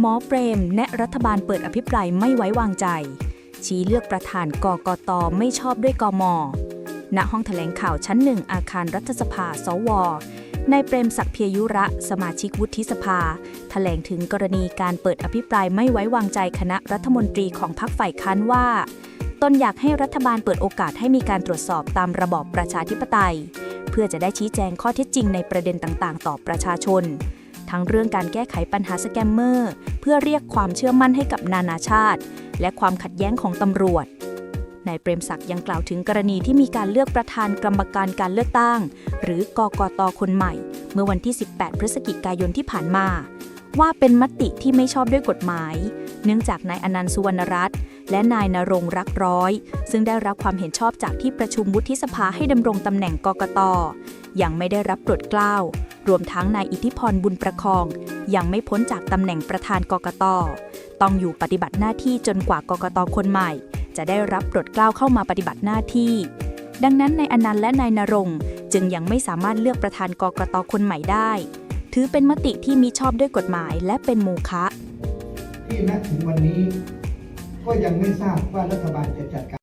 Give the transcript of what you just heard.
หมอเปรม แนะรัฐบาลเปิดอภิปรายไม่ไว้วางใจ ชี้เลือกประธานกกตไม่ชอบด้วยกมณห้องแถลงข่าวชั้นหนึ่งอาคารรัฐสภา สวนายเปรมศักดิ์เพียยุระ สมาชิกวุฒิสภา แถลงถึงกรณีการเปิดอภิปรายไม่ไว้วางใจคณะรัฐมนตรีของพรรคฝ่ายค้านว่า ตนอยากให้รัฐบาลเปิดโอกาสให้มีการตรวจสอบตามระบอบประชาธิปไตย เพื่อจะได้ชี้แจงข้อเท็จจริงในประเด็นต่างๆ ต่อประชาชน ทั้งเรื่องการแก้ไขปัญหาสแกมเมอร์ เพื่อเรียกความเชื่อมั่นให้กับนานาชาติ และความขัดแย้งของตำรวจนายเปรมศักดิ์ยังกล่าวถึงกรณีที่มีการเลือกประธานกรรมการการเลือกตั้ง หรือกกตคนใหม่ เมื่อวันที่ 18 พฤศจิกายนที่ผ่านมา ว่าเป็นมติที่ไม่ชอบด้วยกฎหมาย เนื่องจากนายอนันต์สุวรรณรัตน์และนายนรงรักร้อย ซึ่งได้รับความเห็นชอบจากที่ประชุมวุฒิสภาให้ดำรงตำแหน่งกกตยังไม่ได้รับโปรดเกล้า รวมทั้งนายอิทธิพรบุญประคอง ยังไม่พ้นจากตำแหน่งประธานกกต ต้องอยู่ปฏิบัติหน้าที่จนกว่ากกตคนใหม่ จะได้รับปรดเกล้าเข้ามาปฏิบัติหน้าที่ ดังนั้นนายอนันต์และนายนรงจึงยังไม่สามารถเลือกประธานกกตคนใหม่ได้ ถือเป็นมติที่มิชอบด้วยกฎหมายและเป็นโมฆะที่ณถึงวันนี้ก็ยังไม่ทราบว่ารัฐบาลจะจัดการ